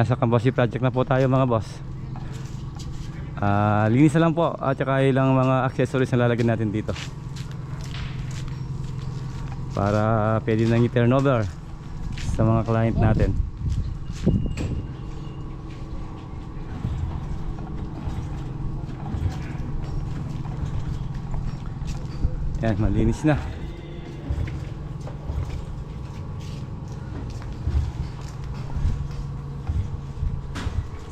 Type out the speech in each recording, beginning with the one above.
Nasa Cambosi project na po tayo mga boss. Ah, linis na lang po at saka ilang mga accessories na lalagyan natin dito. Para pwede nang i-turnover sa mga client natin. Yan, malinis na.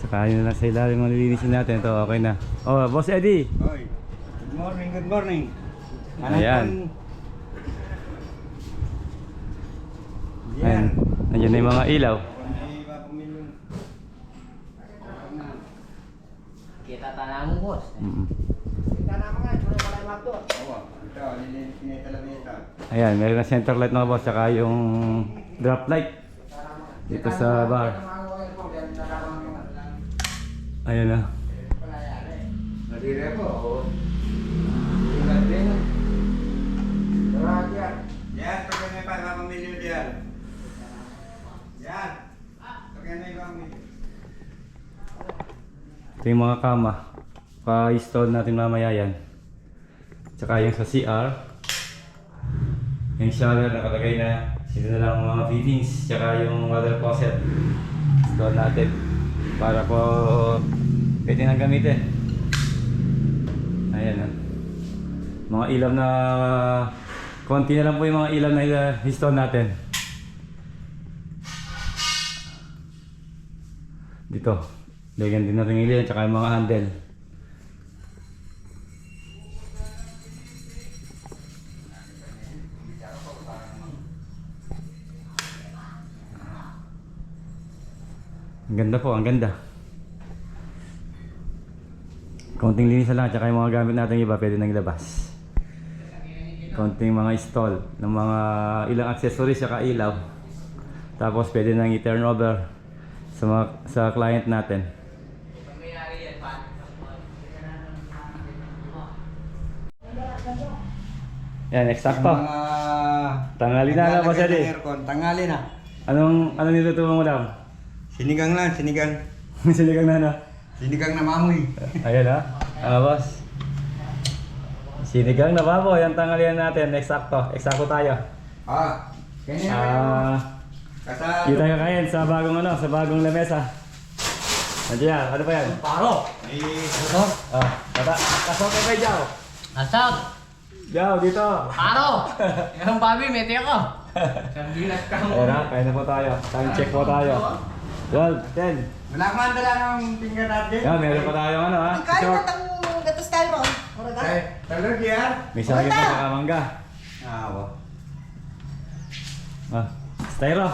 Saka yun na lang sa ilalim malilinisin natin. Ito, okay na. Oh, Boss Eddie! Hoy. Good morning, good morning. Ayan. Ayan. Nandiyan na yung mga ilaw. Kita tanah mo, boss. Mm. Ito, nililinis niya talaga ito. Ayan, meron na center light mga boss. Saka yung drop light. Dito sa bar. Ayan na. Nadire po. Tingnan din. Yan, pagka may para pamilyo diyan. Yan. Pagka may pamilyo. Ito yung mga kama. Pa-install natin mamaya yan. Tsaka yung sa CR. Yung shower nakalagay na. Sito na lang ang mga fittings. Tsaka yung water faucet. Install natin. Para po pwede nang gamitin. Ayan na. Mga ilaw na konti na lang po yung mga ilaw na install natin. Dito. Lagyan din natin ilaw tsaka yung mga handle. Ang ganda po, ang ganda. Konting linis na lang, tsaka yung mga gamit natin iba pwede nang ilabas. Konting mga stall ng mga ilang accessories tsaka ilaw. Tapos pwede nang i-turn over sa, mga, sa client natin. Yan, eksakto. Yung mga... Tanghali na, Eddie? ng aircon. Tanghali na. Anong, anong niluto mo lang? Sinigang lang, sinigang. Siligang na ano? Sinigang na mamoy. Ayan ha. Ano boss? Sinigang na baboy ang tanghalian natin. Eksakto. Eksakto tayo. Ah, kanya Ah, Kasado. kita ka kain sa bagong ano, sa bagong lamesa. Nandiyan, ano pa yan? Paro. Ito. Ah, kata, kasok kay kay Jao. Asap. Jao, dito. Paro. Yung babi, meti ako. Ka. Ayan ha, kain na po tayo. Time check po tayo. 12, 10. wala ka man dala ng finger natin. Yan, meron pa tayo ano ha. Kaya Short. matang gatos tayo mo. Mura ka? Eh, talog yan. May saging pa sa mangga. Ah, wa. Ah, styro.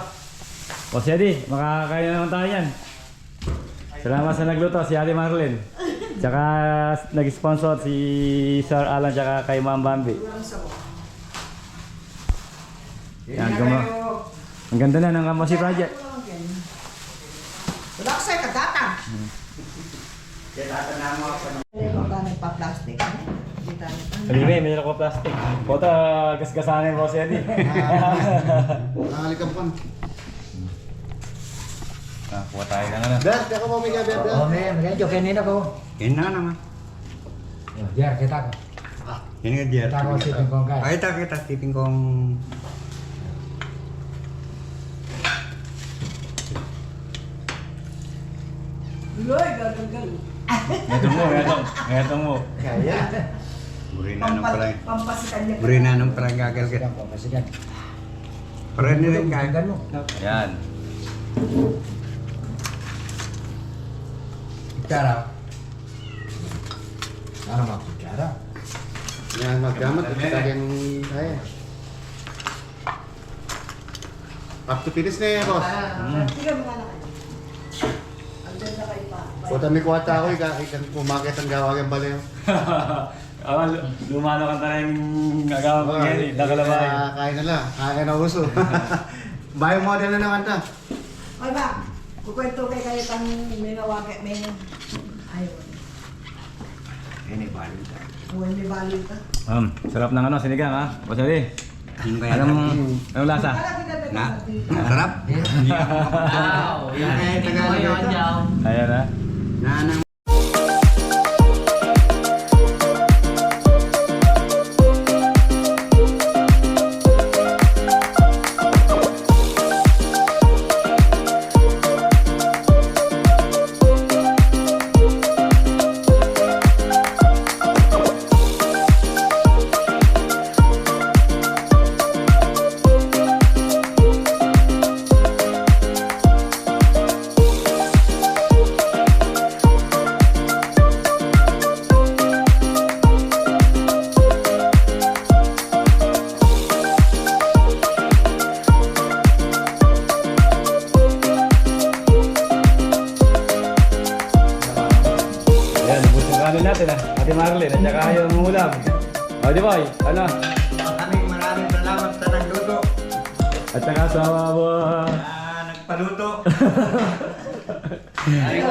O si Eddie, makakakain na naman tayo yan. Salamat sa nagluto, si Ate Marlene. Tsaka nag-sponsor si Sir Alan tsaka kay Ma'am Bambi. Yan, guma- Ang ganda na ng Kamosi Project. Wala ko sa'yo kadata. Kaya tatanaw mo ako. Hindi ko ba nagpa-plastic? Anyway, may ako plastic. Pota, gasgasanin mo si Eddie. Nakalikan po. ah, kuha tayo ng ano. Ber, teka mo may gabi, Ber. Oh, men, maganda jo kanina ko. Yan na naman. Diyan, kita ko. Yan nga diyan. Kita ko si Pingkong Kai. Ay, kita kita tiping kong... Loy, gagagal. Ngayon mo, ngayon, ngayon mo. Kaya. Burina nang pala. Pampasikan niya. Burina nang pala gagal ka. Sigan ko, pasigan. Para nila ka. Sigan mo. Yan. Cara. Ano mo? Cara. Yan, magdamat. Kaya kaya. Up to finish na yan, boss. Sige mga anak. Na. Kota may kuwata ako, ika, ika, umakit ang gawagan baliw. Ah, lumano ka tayo yung agawan ko ngayon eh. Nakalabay. Kaya Kaya na lang, kaya na uso. Biomodel na naman ta. Ay ba, kukwento kay kayo tang may nawagay, may... Ayaw. Yan eh, balo tayo. Huwag may ka. Um, sarap ng ano, sinigang ha. Eddie. Yung kaya Anong, anong lasa? Na, masarap. Hindi ako makapagsalita. Wow! Yung kaya Tagalog Yan, ito. yan. Ayan ah. Na, nang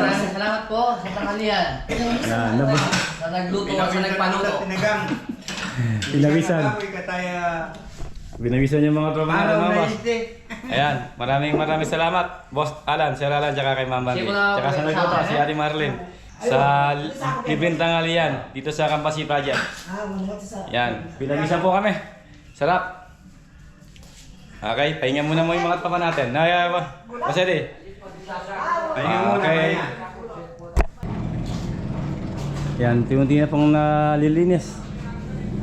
maraming salamat po sa tanghalian. Ayan, nabus. Sa nagluto at sa nagpaluto. Tinagang. Pinawisan. Binawisan yung mga mga na boss. isde. Ayan, maraming maraming salamat. Boss Alan, Sir Alan, tsaka kay Ma'am Bambi. Sige, wala Tsaka sa nagluto, si eh. Ate Marlene. Sa libreng tanghalian, dito sa Kampasi Project. Ah. Yan, pinawisan po kami. Sarap. Okay, pahinga muna mo yung mga tropa natin. Naya ba? Masede. Pahinga muna, pahinga. Yan, timunti na pong nalilinis.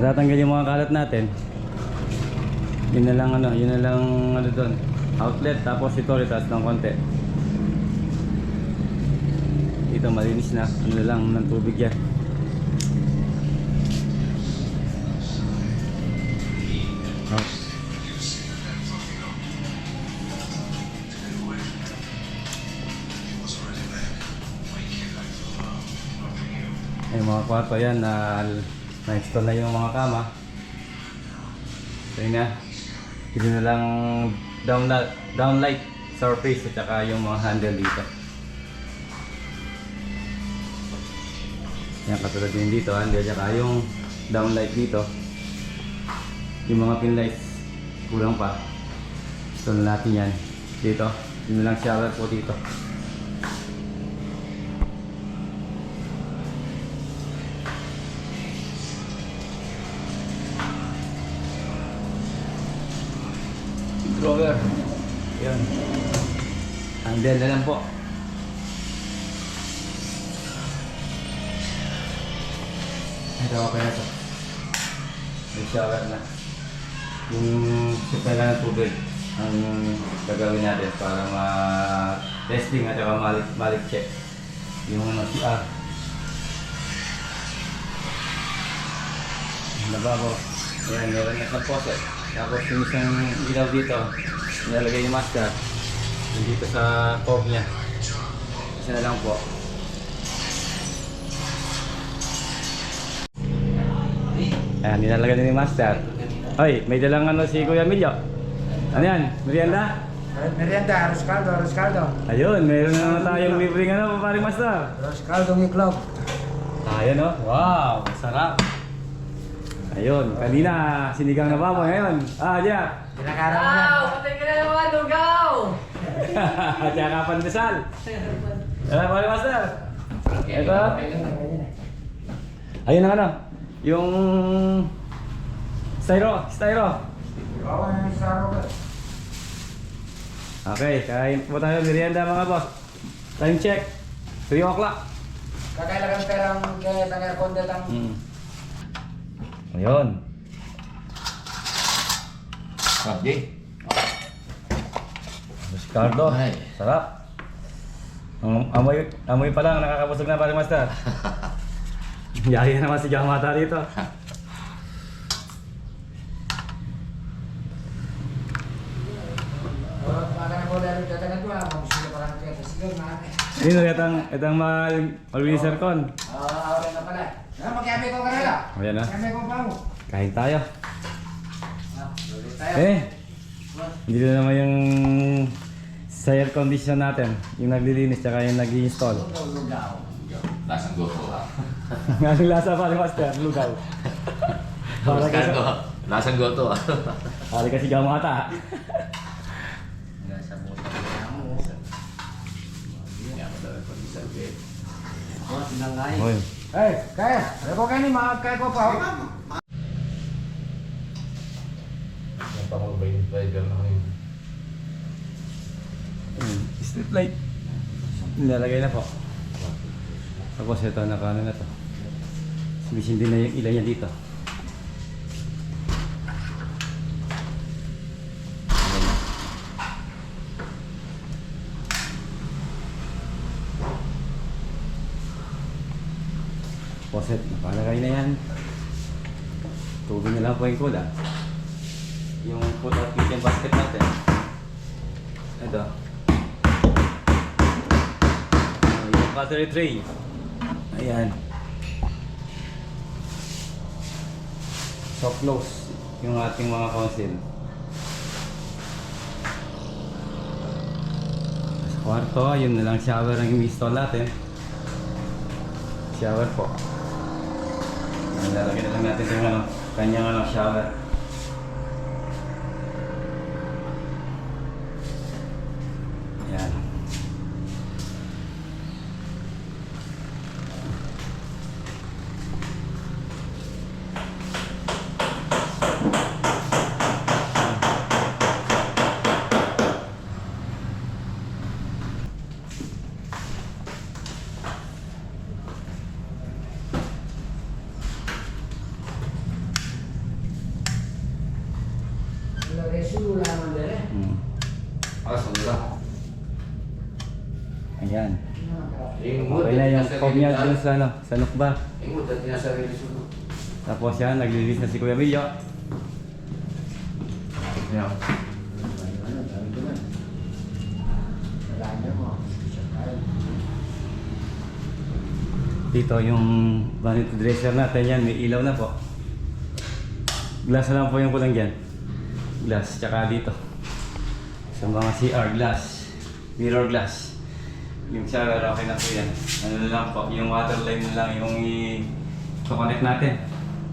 Natatanggal yung mga kalat natin. Yun na lang ano, yun na lang ano doon. Outlet, tapos ito retaas ng konti. Dito malinis na, ano lang ng tubig yan. Kwarto yan na na-install na yung mga kama. So yun na. Hindi na lang downlight, downlight surface at saka yung mga handle dito. Yan katulad din dito, handle at saka yung downlight dito. Yung mga pin lights kulang pa. Install na natin yan dito. Yun lang shower po dito. Drawer. Yan. Handle na lang po. Ito ako na ito. May shower na. Yung supply lang ng tubig ang gagawin natin para ma-testing at saka malik, malik check yung ano, CR. Nabago. Ayan, meron na ng faucet. Tapos yung isang ilaw dito, nilalagay yung master. Dito sa cork niya. Isa na lang po. Ayan, nilalagay din yung master. Hoy, may dalang ano si Kuya Emilio. Ano yan? Merienda? Merienda, arroz caldo, arroz caldo. Ayun, meron na tayong libreng ano, paring master. Arroz caldo ng iklog. Ayan oh. Wow, sarap. Ayun, kanina sinigang na baboy ngayon. Ah, Jack. Kinakaram mo Wow! Patay ka na naman, Dugaw! At saka pandesal. Ano pa master? Ito. Ayun ang ano, yung styro, styro. Okay, kain po tayo merienda mga boss. Time check. 3 o'clock. Kakailangan perang kaya tangar konde tang Hmm. Ayun. Ah, Jay. Ricardo. Ay. Sarap. Ang amoy, amoy pa lang nakakabusog na pare master. Yaya naman si siguro na. Sino itang itang mal malwiser kon? Ah, awala na pala. Na magkami ko kanila. Ayan na. Magkami ko pa mo. Kain tayo. Ah. Eh. Dito naman yung sa air condition natin, yung naglilinis tsaka yung nag-install. Lugaw. Lasang goto ha. Anong lasa pa ni Master? Lugaw. Para kasi sa, Lasang goto ah. Kali kasi gamata. Nasa buta na mo. Oh, tinangay. Hoy. Eh, kaya. Ko kayo ni mga kaya ko pa. Napamag-driver na kayo. Ayun, Street light. Nilalagay na po. Tapos ito, nakano na to. Sumisin din na yung ilan niya dito. Ayan na. Nakalagay na yan. Tubig na lang po yung kulang. Yung put out kitchen basket natin. Ito. Ah, yung battery tray. Ayan. Soft close yung ating mga console. Sa kwarto, yun na lang shower ang i-install natin. Shower po. Lalagyan na lang natin yung ano, kanyang ano, shower. Ayan. Hmm. Ah, sandra. Ayan. Yung mood, Pog niya dun sa ano, sa nukba. Sulo. Tapos yan, naglilinis na si Kuya Bilyo. Yeah. Dito yung vanity dresser natin yan, may ilaw na po. Glass na lang po yung kulang dyan. Glass, tsaka dito. Sa mga CR, glass. Mirror glass. Yung shower, okay na po yan. Ano na lang po, yung water line na lang yung i-connect natin.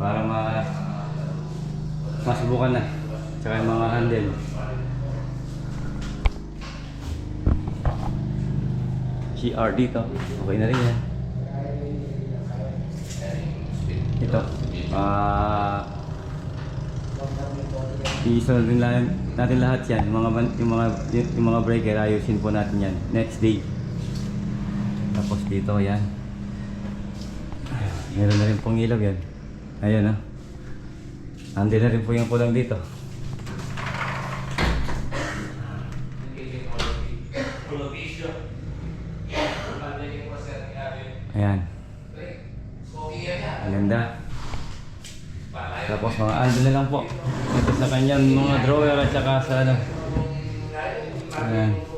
Para ma masubukan na. Tsaka yung mga handle. CR dito, okay na rin yan. Ito. Ah. din lang natin lahat yan. Mga yung mga yung mga breaker ayusin po natin yan next day. Tapos dito yan. Meron na rin pong ilaw yan. Ayan ah. Andi na rin po yung kulang dito. Ayan. Ang ganda. Tapos mga ando na lang po. Ito sa kanyang mga drawer at saka sa ano. Ayan.